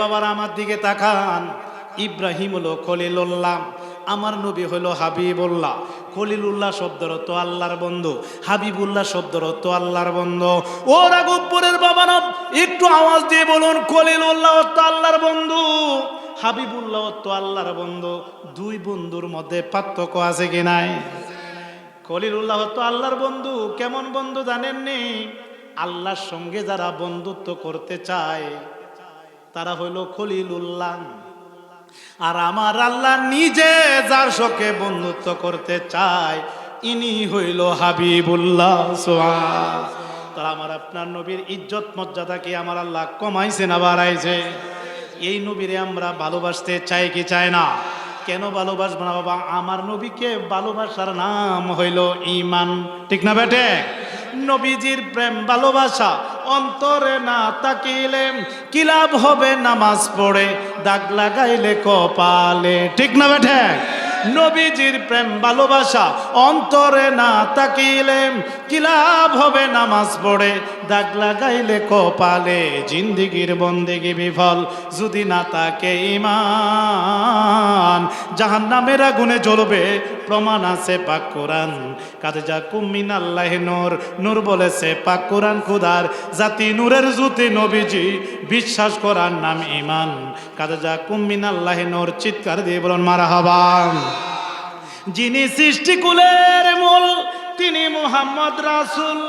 বাবার আমার দিকে তাকান। ইব্রাহিম হলো খলিলুল্লাহ, আমার নবী হলো হাবিবুল্লাহ। খলিলুল্লাহ শব্দের অর্থ আল্লাহর বন্ধু, হাবিবুল্লাহ শব্দের অর্থ আল্লাহর বন্ধু। ও রাঘবপুরের বাবা না একটু আওয়াজ দিয়ে বলুন, খলিলুল্লাহ অর্থ আল্লাহর বন্ধু, হাবিবুল্লাহ অর্থ আল্লাহর বন্ধু। দুই বন্ধুর মধ্যে পার্থক্য আছে কি নাই? খলিলুল্লাহ তো আল্লাহর বন্ধু, কেমন বন্ধু জানেননি? আল্লাহর সঙ্গে যারা বন্ধুত্ব করতে চায় তারা হইল খলিলুল্লাহ। আর আমার আল্লাহ নিজে যার সঙ্গে বন্ধুত্ব করতে চায়, ইনি হইল হাবিবুল্লাহ তারা আমার আপনার নবীর ইজ্জত মর্যাদা কি আমার আল্লাহ কমাইছে না বাড়াইছে? এই নবীরে আমরা ভালোবাসতে চাই কি চাই না? কেন ভালোবাসবো না বাবা? আমার নবীকে ভালোবাসার নাম হইল ইমান ঠিক না বেটে নবীজির প্রেম ভালোবাসা অন্তরে না তাকিলে কি লাভ হবে নামাজ পড়ে? দাগ লাগাইলে কপালে। ঠিক না বেঠে? নবীজির প্রেম, ভালোবাসা অন্তরে না তাকিলে কি লাভ হবে নামাজ পড়ে? দাগ লাগাইলে কপালে। জিন্দিগির বন্দিগি বিফল যদি না তাকে ইমান। জাহান নামের আগুনে জ্বলবে প্রমাণ আছে পাক কোরআন। কাজে যা কুমিন আল্লাহ নূর। নূর বলেছে, পাক কোরআন খুদার জাতি নূরের জুতি নবীজি। বিশ্বাস করার নাম ইমান কাজে যা কুমিন আল্লাহ নূর, চিৎকার দিয়ে বলুন মারা হবান যিনি সৃষ্টিকুলের মূল, তিনি মুহাম্মদ রাসুল।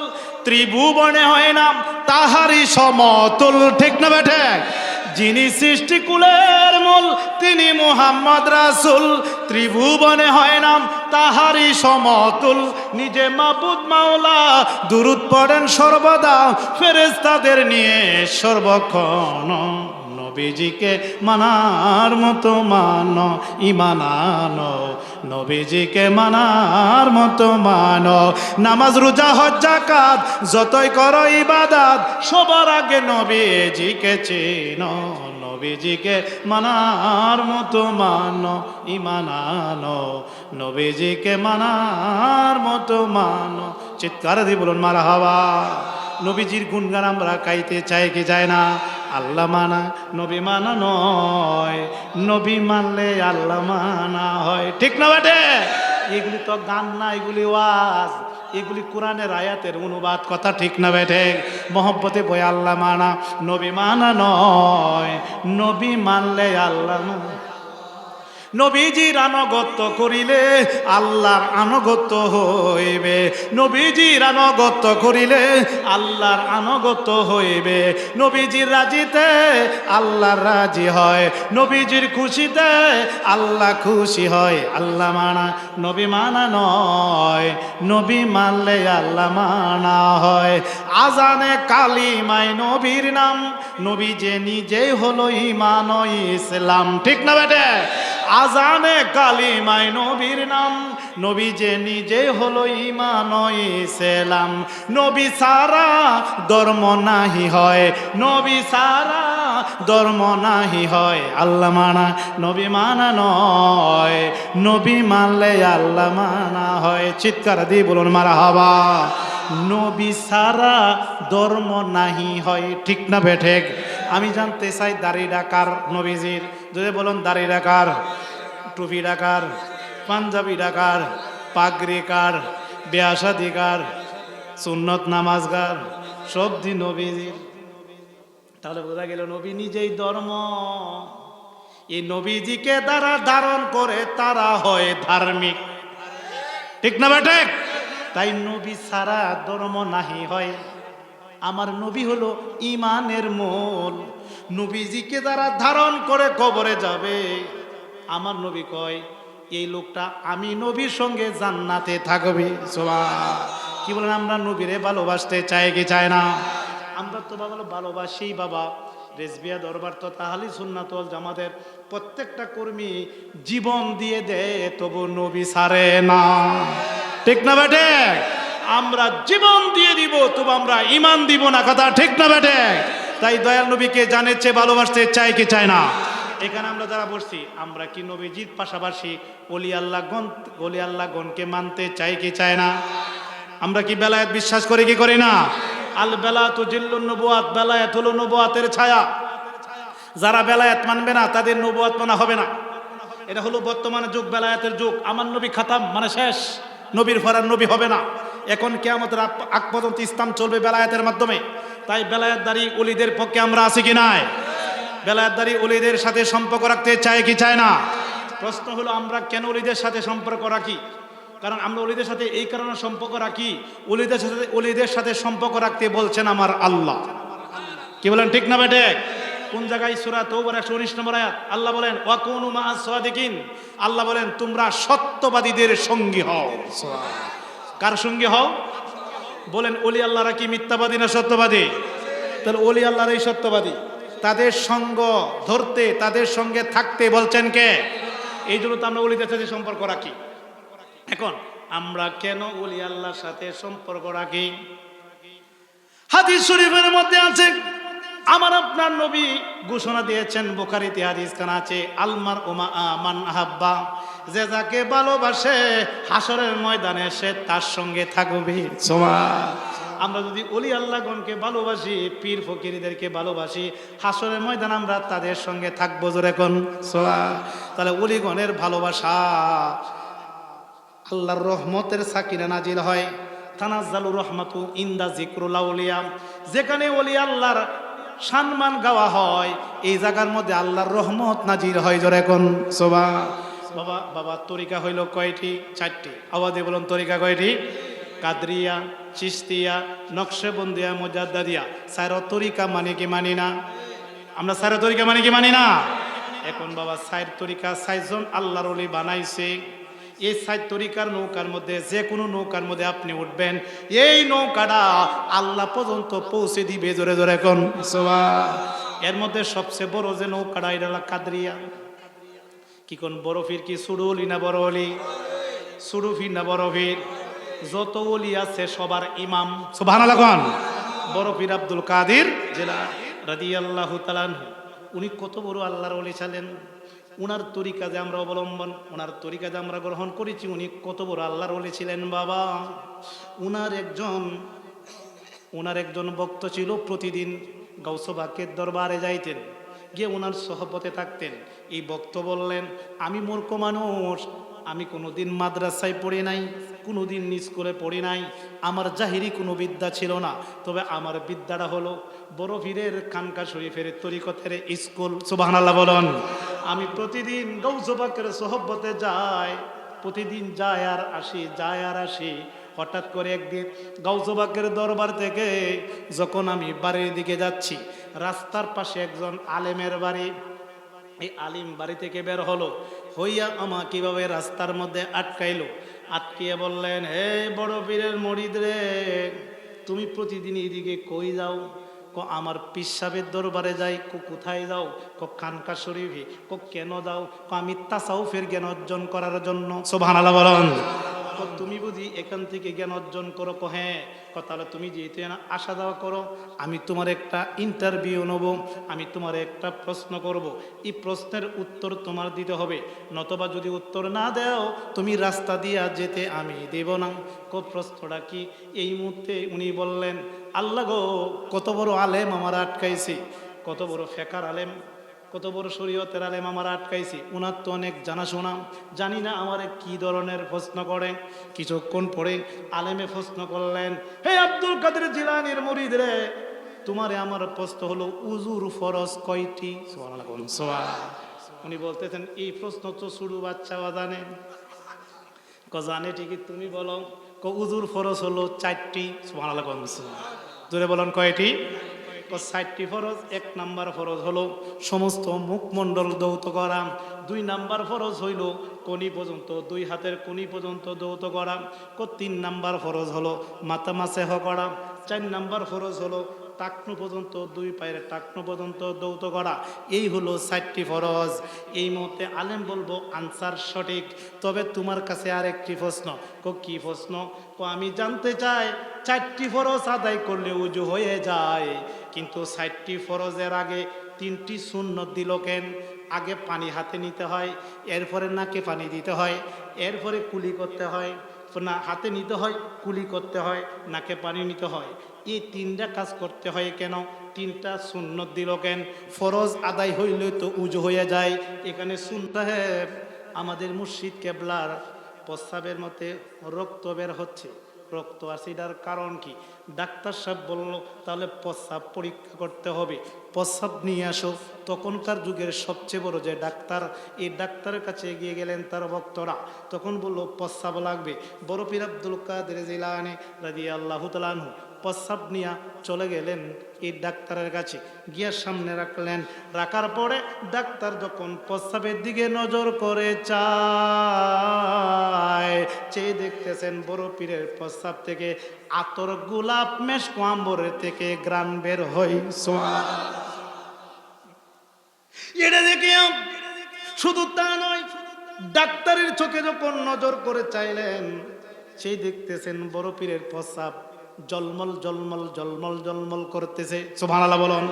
ত্রিভুবনে হয় নাম তাহারি সমতুল, ঠিক না বেঠে যিনি সৃষ্টিকুলের মূল, তিনি মোহাম্মদ রাসুল। ত্রিভুবনে হয় নাম তাহারি সমতুল। নিজে মাবুদ মাওলা, দুরুদ পড়েন সর্বদা ফেরেস্তাদের নিয়ে সর্বক্ষণ। নবীজিকে মানার মতো মান ইমানানো নবীজিকে মানার মতো মান। নামাজ, রোজা হজ্জা কাজ যতই করো ইবাদাত, সবার আগে নবীজিকে চেন। নবীজিকে মানার মতো মান ইমানানো নবীজিকে মানার মতো মান। চিৎকার দিয়ে বলুন মারা হওয়া নবীজির গুণগান আমরা গাইতে চাই কি যায় না? আল্লাহ মানা, নবী মানা নয়। নবী মানলে আল্লাহ মানা হয়। ঠিক না বেটে? এগুলি তো গান না, এগুলি ওয়াজ। এগুলি কোরআনের আয়াতের অনুবাদ। কথা ঠিক না বেঠে মহব্বতে বই আল্লাহ মানা, নবী মানা নয়। নবী মানলে আল্লাহ মানা। নবীজির আনুগত্য করিলে আল্লাহর আনুগত্য হইবে। নবীজির আনুগত্য করিলে আল্লাহর আনুগত্য হইবে। নবীজির রাজিতে আল্লাহর রাজি হয়। নবীজির খুশিতে আল্লাহ খুশি হয়। আল্লাহ মানা, নবী মানা নয়। নবী মানলে আল্লাহ মানা হয়। আজানে কালিমাই নবীর নাম। নবী যে নিজেই হলো ইমান ইসলাম। ঠিক না বেটে? আজানে কালিমাই নবীর নাম। নবী যে নিজে হলো ইমান ও ইসলাম। নবী সারা ধর্ম নাহি হয়। নবী সারা ধর্ম নাহি হয়। আল্লাহ মানা, নবী মানা নয়। নবী মানলে আল্লাহ মানা হয়। চিৎকার দিয়ে বলুন মারা হবা নবী সারা ধর্ম নাহি হয়। ঠিক না বেঠেক আমি জানতে চাই দাড়ি ডাকার নবীজির যদি বলুন দাড়ি ডাকার, টুপি ডাকার, পাঞ্জাবি ডাকার, পাগড়ি কার বেয়াসাদিকার সুন্নত নামাজগার সব দিন নবীজির তাহলে বোঝা গেল নবী নিজেই ধর্ম। এই নবীজিকে দ্বারা ধারণ করে তারা হয় ধার্মিক। ঠিক না বেটে? তাই নবী সারা ধর্ম নাহি হয়। আমার নবী হলো ইমানের মূল। নবীজিকে দ্বারা ধারণ করে কবরে যাবে। আমার নবী কয়, এই লোকটা আমি নবীর সঙ্গে জান্নাতে থাকবে। কি বলেন, আমরা নবীরে ভালোবাসতে চাই কি চায় না? আমরা তো বাবা ভালোবাসি বাবা। রেসবিয়া দরবার তো তাহালি সুন্নাতল জামাতের প্রত্যেকটা কর্মী জীবন দিয়ে দেয়, তবু নবী সারে না। ঠিক না বেটে আমরা জীবন দিয়ে দিব, তবু আমরা ইমান দিব না, কথা ঠিক না বেটে তাই দয়াল নবীকে জানের চেয়ে ভালোবাসতে চাই কি চায় না? এখানে আমরা যারা বসছি, আমরা কি নবীজির পাশাপাশি অলি আল্লাহ গণ অলি আল্লাহ গণকে মানতে চাই কি চায় না? আমরা কি বেলায়েত বিশ্বাস করি কি করি না? আল বেলা তো জিল্লুন নবুয়াত বেলায়েত হলো নবুয়াতের ছায়া। যারা বেলায়াত মানবে না, তাদের নবুয়াত মানা হবে না। এটা হলো বর্তমানে যুগ, বেলায়াতের যুগ। আমার নবী খাতাম মানে শেষ। নবীর ফরার নবী হবে না। এখন কেয়ামতের আগ পর্যন্ত ইসলাম চলবে বেলায়াতের মাধ্যমে। তাই বেলায়াতদারি অলিদের পক্ষে আমরা আছি কি নাই? বেলায়াতদারি অলিদের সাথে সম্পর্ক রাখতে চায় কি চায় না? প্রশ্ন হলো আমরা কেন অলিদের সাথে সম্পর্ক রাখি? কারণ আমরা অলিদের সাথে এই কারণে সম্পর্ক রাখি অলিদের সাথে অলিদের সাথে সম্পর্ক রাখতে বলছেন আমার আল্লাহ। কি বলেন ঠিক না বেটে? কোন জায়গায় সুরা তৌবার একশো উনিশ নম্বর আয়াত? আল্লাহ বলেন ওয়াকুনু মা সাদিকিন। আল্লাহ বলেন তোমরা সত্যবাদীদের সঙ্গী হও। কার সঙ্গী হও? বলেন অলি আল্লাহরা কি মিথ্যাবাদী না সত্যবাদী? তাহলে অলি আল্লাহর এই সত্যবাদী। তাদের সঙ্গ ধরতে, তাদের সঙ্গে থাকতে বলছেন কে? এই জন্য তো আমরা অলিদের সাথে সম্পর্ক রাখি। এখন, আমরা কেন অলি আল্লাহর সাথে সম্পর্ক রাখি? হাদিস শরীফের মধ্যে আছে, আমার আপনার নবী ঘোষণা দিয়েছেন, বুখারিতে হাদিস খান আছে আলমার ওমা আমান আহাব্বা। যে যাকে ভালোবাসে হাসরের ময়দানে সে তার সঙ্গে থাকবে। সোমা আমরা যদি অলি আল্লাহগণকে ভালোবাসি পীর ফকিরিদেরকে ভালোবাসি হাসরের ময়দান আমরা তাদের সঙ্গে থাকব জোরে কোন? সোমা তাহলে অলিগণের ভালোবাসা আল্লাহর রহমতের সাকিনা নাজিল হয়। তানাজ্জালু রহমাতু ইন্দা জিক্রুল আউলিয়া। যেখানে ওলি আল্লাহর সম্মান গাওয়া হয় এই জায়গার মধ্যে আল্লাহর রহমত নাজির হয় জোরে এখন সোবা বাবা বাবা তরিকা হইল কয়টি? চারটি। আওয়াজে বলুন, তরিকা কয়টি? কাদরিয়া চিস্তিয়া নকশেবন্দিয়া, মোজাদ্দাদিয়া। সাইর তরিকা মানে কি মানি না? আমরা সাইর তরিকা মানে কি মানি না? এখন বাবা সাইর তরিকা সাইজন আল্লাহর ওলি বানাইছে। এই সাইড তরিকার নৌকার মধ্যে, যে কোনো নৌকার মধ্যে আপনি উঠবেন, এই নৌকাটা আল্লাহ পর্যন্ত পৌঁছে দিবে জোরে জোরে এখন। এর মধ্যে সবচেয়ে বড় যে নৌকাটা, এটা কাদরিয়া। কি কোন বরফির কি? সুরুলি না বড় অলি সুরুফি না বরফির যত অলি আছে সবার ইমাম। সুবাহ বরফির আব্দুল কাদির জেলা। রাদি আল্লাহ উনি কত বড় আল্লাহর অলি ছিলেন উনার তরিকা যে আমরা অবলম্বন ওনার তরিকা যে আমরা গ্রহণ করেছি উনি কত বড় আল্লাহর অলি ছিলেন বাবা। উনার একজন ওনার একজন ভক্ত ছিল প্রতিদিন গৌসবাকের দরবারে যাইতেন। গিয়ে ওনার সহপতে থাকতেন। এই ভক্ত বললেন, আমি মূর্খ মানুষ, আমি কোনোদিন মাদ্রাসায় পড়ি নাই, কোনোদিন স্কুলে পড়ি নাই, আমার জাহিরি কোনো বিদ্যা ছিল না, তবে আমার বিদ্যাটা হলো বড় পীরের খানকা শরীফের তরিকতের স্কুল। সুবহানাল্লাহ বলন। আমি প্রতিদিন গৌসবাকের সহবতে যাই, প্রতিদিন যায় আর আসি যায় আর আসি। হঠাৎ করে একদিন গাউসবাগের দরবার থেকে যখন আমি বাড়ির দিকে যাচ্ছি, রাস্তার পাশে একজন আলেমের বাড়ি এই আলিম বাড়ি থেকে বের হলো, হইয়া আমা কীভাবে রাস্তার মধ্যে আটকাইলো? আটকিয়ে বললেন হে বড় পীরের মরিদ রে, তুমি প্রতিদিন এদিকে কই যাও? ক, আমার পিসাবের দরবারে যাই, কো, কোথায় যাও? ক, খানকা শরীফে, ক, কেন যাও? ক, আমি তাসাউফের জ্ঞান অর্জন করার জন্য। সোভানালা বলন। তুমি বুঝি এখান থেকে জ্ঞান অর্জন করো ক হ্যাঁ তাহলে তুমি যেহেতু আসা যাওয়া করো আমি তোমার একটা ইন্টারভিউ নেব আমি তোমার একটা প্রশ্ন করব। এই প্রশ্নের উত্তর তোমার দিতে হবে। নতবা যদি উত্তর না দাও তুমি রাস্তা দিয়া যেতে আমি দেব না। ক প্রশ্নটা কি? এই মুহূর্তে উনি বললেন আল্লাহ গো কত বড় আলেম আমার আটকাইছে। কত বড় ফেকার আলেম। কত বড় শরীয়তের আলেম আমার আটকাইছি উনার তো অনেক জানাশোনা। জানি না আমার কি ধরনের প্রশ্ন করে। কিছুক্ষণ পরে আলেমে প্রশ্ন করলেন হে আব্দুল কাদের জিলানির মুরিদ রে তোমারে আমার প্রশ্ন হলো উজুর ফরজ কয়টি? উনি বলতেছেন এই প্রশ্ন তো শুরু বাচ্চাও জানে। ক জানে ঠিকই তুমি বলো ক উজুর ফরজ হলো চারটি? বলুন, সুবহান। জোরে বলুন কয়টি? চারটি ফরজ, এক নাম্বার ফরজ হলো সমস্ত মুখমণ্ডল দৌত করা। দুই নাম্বার ফরজ হইল কনি পর্যন্ত, দুই হাতের কনি পর্যন্ত দৌত করা। ক তিন নাম্বার ফরজ হলো মাথা মাসেহ করা। চার নাম্বার ফরজ হলো টাকনু পর্যন্ত, দুই পায়ের টাকনু পর্যন্ত দৌত করা। এই হলো চারটি ফরজ। এই মুহূর্তে আলেম বলব আনসার সঠিক, তবে তোমার কাছে আর একটি প্রশ্ন। কো কি প্রশ্ন? কো আমি জানতে চাই, চারটি ফরজ আদায় করলে উজু হয়ে যায়। কিন্তু চারটি ফরজের আগে তিনটি শূন্য দিল কেন? আগে পানি হাতে নিতে হয়, এরপরে নাকে পানি দিতে হয়, এরপরে কুলি করতে হয়। না, হাতে নিতে হয়, কুলি করতে হয়, নাকে পানি নিতে হয়। এই তিনটা কাজ করতে হয় কেন? তিনটা সুন্নত দিল কেন? ফরজ আদায় হইলে তো উজু হয়ে যায়। এখানে শুনতে আমাদের মুর্শিদ কেবলার প্রস্রাবের মতে রক্ত বের হচ্ছে। রক্ত আছে এটার কারণ কি? ডাক্তার সাহেব বলল তাহলে প্রস্রাব পরীক্ষা করতে হবে। প্রস্রাব নিয়ে আসো। তখনকার যুগের সবচেয়ে বড় যে ডাক্তার, এই ডাক্তারের কাছে এগিয়ে গেলেন তার ভক্তরা। তখন বলল, প্রস্রাব লাগবে। বড় পীর আব্দুল কাদের জিলানি রাজি আল্লাহ তালানহু প্রস্রাব নিয়ে চলে গেলেন এই ডাক্তারের কাছে। গিয়ে সামনে রাখলেন। রাখার পরে ডাক্তার যখন প্রস্রাবের দিকে নজর করে চায়, চেয়ে দেখতেছেন বড় পীরের প্রস্রাব থেকে আতর গোলাপ মেশ কোয়াম্বরের থেকে গ্রাম বের হই। এটা দেখে শুধু তা নয়, ডাক্তারের চোখে যখন নজর করে চাইলেন, সেই দেখতেছেন বড় পীরের প্রস্রাব জলমল জলমল জলমল জলমল করতেছে। সোভানালা বলন।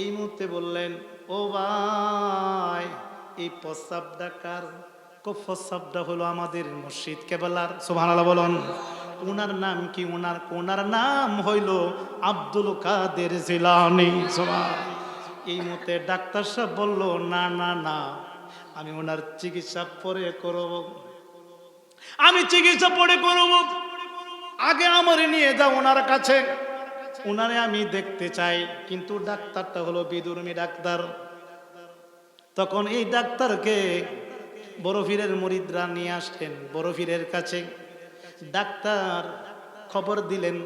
এই মুহূর্তে বললেন, ও ভাই, এই প্রস্রাব ডাকার প্রস্রাবটা হলো আমাদের মসজিদ কেবলার। সোভানালা বলন। ওনার নাম কি? ওনার ওনার নাম হইল আব্দুল কাদের জিলানি। সোভান এই মতে ডাক্তার সাহেব বলল, না না না, আমি ওনার চিকিৎসা পরে করব। আমি চিকিৎসা পরে করব। আগে আমারে নিয়ে যাও ওনার কাছে। ওনারে আমি দেখতে চাই। কিন্তু ডাক্তারটা হলো বিদুর্মী ডাক্তার। তখন এই ডাক্তারকে বরফিরের মরিদরা নিয়ে আসলেন বরফিরের কাছে। ডাক্তার খবর দিলেন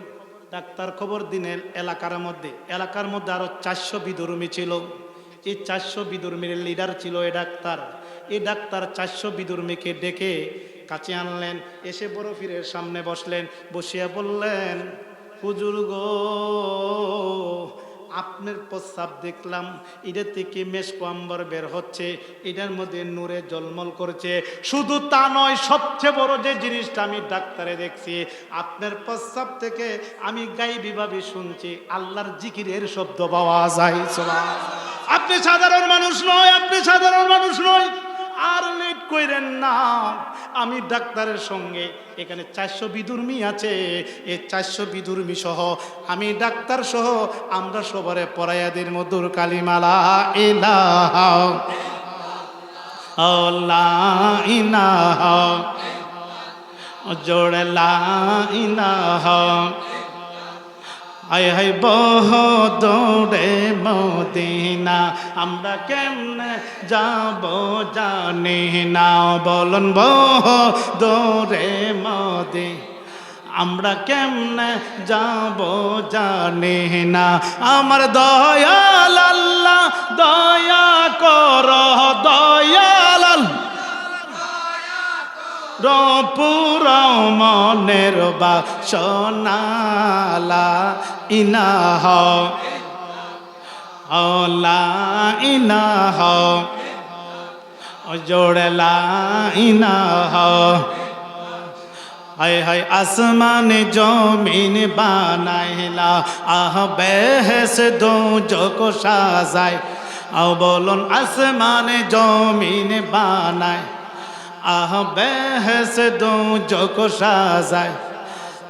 ডাক্তার খবর দিনের এলাকার মধ্যে। এলাকার মধ্যে আরও চারশো বিদুর্মী ছিল। এই চারশো বিধর্মীর লিডার ছিল এ ডাক্তার। এই ডাক্তার চারশো বিধর্মীকে ডেকে কাছে আনলেন, এসে বড় ফিরের সামনে বসলেন, বসিয়া বললেন, হুজুর গো আপনার প্রস্তাব দেখলাম, এটা থেকে মেসকম্বর বের হচ্ছে, এটার মধ্যে নূরে জলমল করছে শুধু তা নয়, সবচেয়ে বড় যে জিনিসটা আমি ডাক্তারে দেখছি, আপনার প্রস্তাব থেকে আমি গাইবিভাবে শুনছি, আল্লাহর জিকিরের শব্দ পাওয়া যায়। আপনি সাধারণ মানুষ নয়, আপনি সাধারণ মানুষ নয় আর লেট কইরেন না। আমি ডাক্তারের সঙ্গে, এখানে চারশো বিদুর্মী আছে, এই চারশো বিদুর্মী সহ আমি ডাক্তার সহ আমরা সবারে পরায়াদের মধুর কালিমালা, ইলাহা ইলাহা জোড়ে লা ইলাহা আয় হাই বহ দৌড়ে মদিনা, আমরা কেমনে যাব জানি না। বলন বহ দৌড়ে মদি আমরা কেমনে যাব জানি না। আমার দয়াল আল্লাহ, দয়া কর, দয়াল রপুর মনের বা ইনাহ জোড়লা ইনাহ হায় হায় আসমান জমিন বানাইলা। আহ বেহেস দো জক সাজায় আও বলুন আসমান জমিন বানায় আহ বেহেস দো জক সাজায়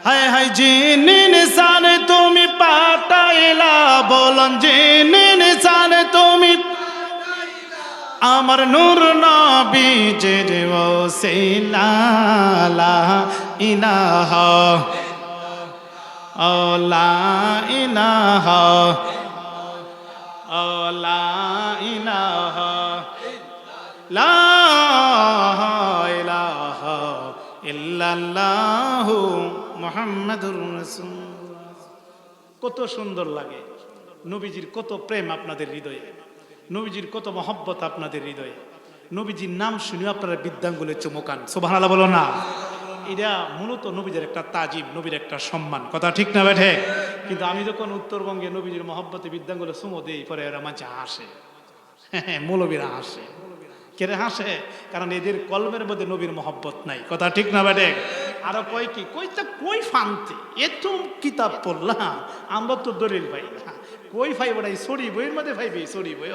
হায় হায় জিনি নিশান তুমি পাটাইলা বলন, জিনি নিশান তুমি আমার নূর নবীজের ওসিলালা ইনাহ ওলা ইনাহ ওলা ইনাহ লা ইলাহা ইল্লাল্লাহু মুহাম্মাদুর কত সুন্দর লাগে। নবীজির কত প্রেম আপনাদের হৃদয়ে। নবীজির কত মহব্বত আপনাদের হৃদয়ে। নবীজির নাম শুনে আপনারা বিদ্যাঙ্গুলে চমকান সোভানালা বলো না। এটা মূলত নবীদের একটা তাজিম, নবীর একটা সম্মান। কথা ঠিক না বেঠে কিন্তু আমি যখন উত্তরবঙ্গে নবীজির মহব্বতে বিদ্যাঙ্গুলে সুমো দেই, পরে এরা মাঝে হাসে। হ্যাঁ মৌলবীরা হাসে। কেড়ে হাসে? কারণ এদের কলমের মধ্যে নবীর মহব্বত নাই। কথা ঠিক না বেটে আরও কয় কি? কইটা কই ফানতে? এত কিতাব পড়লাম, আমরা তো দলিল পাই না। কই ফাই বড়াই সরি বইয়ের মধ্যে ফাইবি সরি বই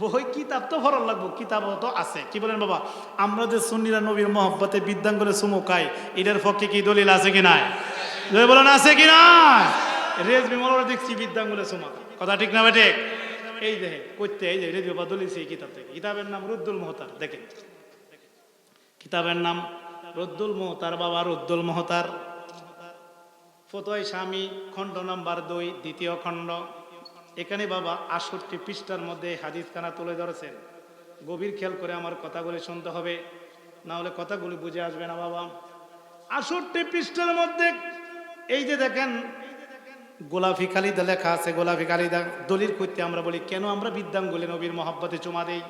বই কিতাব তো ভরণ লাগবো কিতাব তো আছে। কি বলেন বাবা? আমরা যে সুন্নিরা নবীর মহব্বতে বিদ্যাঙ্গলে সুমুকাই এটার পক্ষে কি দলিল আছে কি নাই? বলেন আছে কি নাই? রেজবি মনোর দেখছি বিদ্যাঙ্গুলে সুমা কথা ঠিক না বেটে এই দেখেন করতে, এই যে রেজবি বদলিছে এই কিতাব থেকে। কিতাবের নাম রুদ্দুল মোহতার, দেখেন। কিতাবের নাম রুদ্দুল মোহতার, বাবা রুদ্দুল মোহতার। ফতোয় স্বামী, খণ্ড নাম্বার দুই, দ্বিতীয় খণ্ড। এখানে বাবা আষট্টি পৃষ্ঠার মধ্যে হাদিস খানা তুলে ধরেছেন। গভীর খেয়াল করে আমার কথাগুলি শুনতে হবে। না হলে কথাগুলি বুঝে আসবে না বাবা। আষট্টি পৃষ্ঠার মধ্যে এই যে দেখেন গোলাফি কালিদা লেখা আছে, গোলাফি কালিদা দলিল করতে আমরা বলি, কেন আমরা বিদ্যাঙ্গুলি নবীর মহাব্বতে চুমা দেই?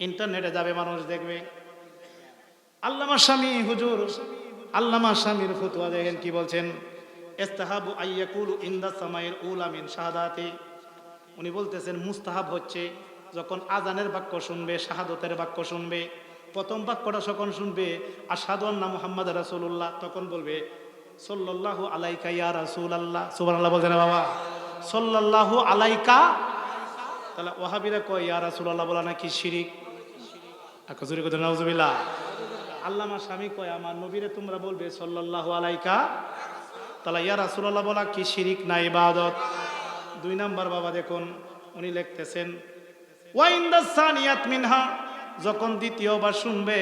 ইন্টারনেটে যাবে মানুষ দেখবে। আল্লামা স্বামী, হুজুর, আল্লামা স্বামীর ফতুয়া দেখেন কি বলছেন? ইস্তাহাবু আইয়াকুল ইন্দা উলা মিন শাহাদাতি। উনি বলতেছেন, মুস্তাহাব হচ্ছে যখন আজানের বাক্য শুনবে, শাহাদতের বাক্য শুনবে, প্রথম বাক্যটা যখন শুনবে আসাদু আন্না মুহাম্মদ রাসূলুল্লাহ, তখন বলবে সাল্লাল্লাহু আলাইকা ইয়া রাসূলুল্লাহ। সুবহানাল্লাহ বলছেন না বাবা। সাল্লাল্লাহু আলাইকা। তাহলে ওয়াহাবিরা কয়, ইয়া রাসূলুল্লাহ বলা নাকি শিরিক? আকজুরি কথা নাউজুবিল্লাহ। আল্লামা স্বামী কয়, আমার নবীরে তোমরা বলবে সাল্লাল্লাহু আলাইকা। তাহলে ইয়া রাসূলুল্লাহ বলা কি শিরিক না ইবাদত? দুই নাম্বার বাবা দেখুন, উনি লিখতেছেন ওয়াইন্দা সানিয়াত মিনহা। যখন দ্বিতীয়বার শুনবে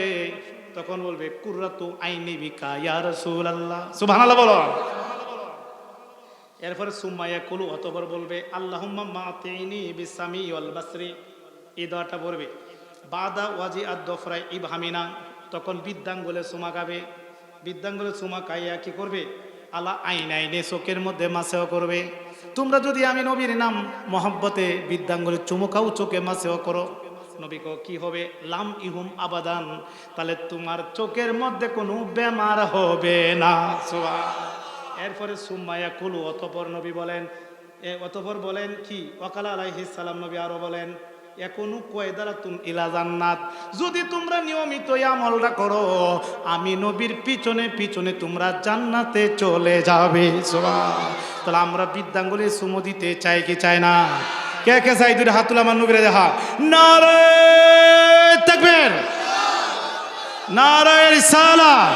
তখন বলবে, কুররাতু আইনি বিকা ইয়া রাসূলুল্লাহ। সুবহানাল্লাহ বলো। এরপরে সুম্মাইয়া কুলু অতবার বলবে, আল্লাহুম্মা মাতিনি বিসামি ওয়াল বাসরি। এই দোয়াটা পড়বে, বাদা ওয়াজি আদ দফরাই ইবহামিনা। তখন বিদ্যাঙ্গলে সুমা গাবে, বিদ্যাঙ্গলে সুমা কাইয়া কি করবে? আলা আইন আইনে চোখের মধ্যে মাসেও করবে। তোমরা যদি আমি নবীর নাম, মহব্বতে বিদ্যাঙ্গলে চুমুকাও চোখে মাসেও করো। নবী কি হবে? লাম ইহুম আবাদান। তাহলে তোমার চোখের মধ্যে কোনো বেমার হবে না। এরপরে সুম্মায়া কুলু অতপর নবী বলেন, এ অতপর বলেন কি? ওকালা আলাইহিস সালাম, নবী আরও বলেন এখনও কয়দারা তুম ইলা জান্নাত। যদি তোমরা নিয়মিত আমলটা করো, আমি নবীর পিছনে পিছনে তোমরা জান্নাতে চলে যাবে। তাহলে আমরা বিদ্যাঙ্গুলি সুমো দিতে চাই কি চাই না? কে কে চাই দুটো হাত তুলে আমার নবীরে দেখা? নারে তাকবীর। নারে রিসালা।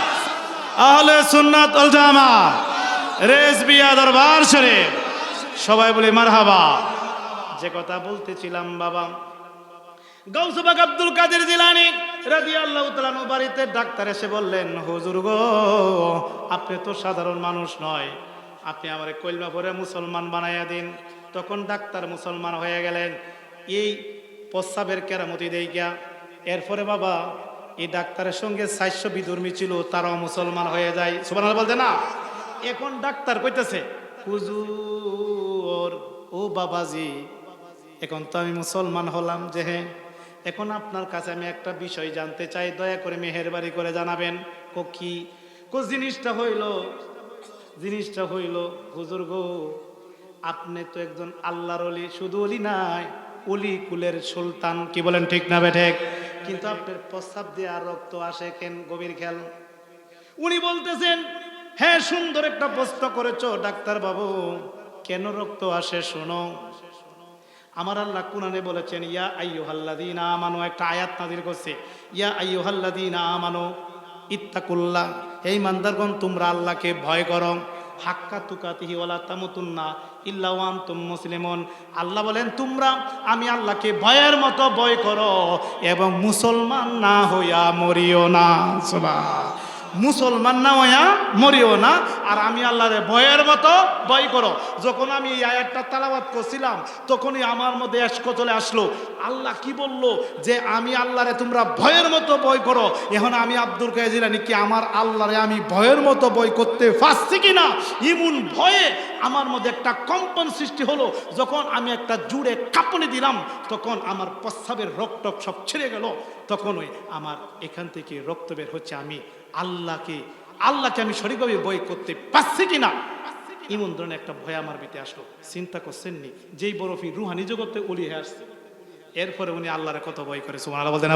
আহলে সুন্নাত ওয়াল জামা। রেজবিয়া দরবার শরীফ। সবাই বলি, মারহাবা। যে কথা বলতেছিলাম, বাবা। গৌসবাগ আব্দুল কাদের জিলানি রাজি আল্লাহ তালানু বাড়িতে ডাক্তার এসে বললেন, হুজুর গো, আপনি তো সাধারণ মানুষ নয়। আপনি আমার কলমা পরে মুসলমান বানাইয়া দিন। তখন ডাক্তার মুসলমান হয়ে গেলেন। এই প্রস্রাবের কেরামতি দেইয়া এরপরে বাবা, এই ডাক্তারের সঙ্গে সাহায্য বিধর্মী ছিল, তারাও মুসলমান হয়ে যায়। সুবান বলতে না? এখন ডাক্তার কইতেছে, হুজুর, ও বাবাজি, এখন তো আমি মুসলমান হলাম যে হ্যাঁ এখন আপনার কাছে আমি একটা বিষয় জানতে চাই, দয়া করে মেহেরবাড়ি করে জানাবেন। কো কি? কো জিনিসটা হইল জিনিসটা হইল, হুজুর গো আপনি তো একজন আল্লাহর অলি শুধু অলি নাই অলি কুলের সুলতান। কি বলেন ঠিক না বেঠেক কিন্তু আপনার প্রস্তাব দিয়ে আর রক্ত আসে কেন? গভীর খেয়াল। উনি বলতেছেন হ্যাঁ সুন্দর একটা প্রশ্ন করেছ, ডাক্তার বাবু। কেন রক্ত আসে শোনো? আমার আল্লাহ কুনানে বলেছেন, ইয়া আইয়ুহাল্লাযীনা আমানু, একটা আয়াত নাযিল করছে, ইয়া আইয়ুহাল্লাযীনা আমানু, ইত্তাকুল্লাহ এই মান্দারগণ তোমরা আল্লাহকে ভয় করো। হাক্কা তুকাতিহি ওলা তামুতুন্না ইল্লাওয়ান তুম মুসলিমন। আল্লাহ বলেন, তোমরা, আমি আল্লাহকে ভয়ের মতো ভয় করো এবং মুসলমান না হইয়া মরিও না। সুবহান। মুসলমান না হইয়া মরিও না। আর আমি আল্লাহরে ভয়ের মতো ভয় করো। যখন আমি এই আয়াতটা তালাবাত করছিলাম, তখনই আমার মধ্যে এসকো চলে আসলো। আল্লাহ কি বলল? যে আমি আল্লাহরে তোমরা ভয়ের মতো ভয় করো। এখন আমি আব্দুল কাজিরানি কি আমার আল্লাহরে আমি ভয়ের মতো ভয় করতে পারছি কিনা? ইমন ভয়ে আমার মধ্যে একটা কম্পন সৃষ্টি হলো। যখন আমি একটা জুড়ে কাঁপুনি দিলাম, তখন আমার প্রস্রাবের রক্ত সব ছেড়ে গেল। তখন ওই আমার এখান থেকে রক্ত বের হচ্ছে। আমি আল্লাহকে আল্লাহকে আমি সঠিকভাবে বই করতে পারছি কিনা? এমন ধরনের একটা ভয় আমার ভিতরে আসলো। চিন্তা করছেন নি যেই বরফি রুহানি জগতে উলি হয়ে আসছে। এরপরে উনি আল্লাহরে কত ভয় করে সুমান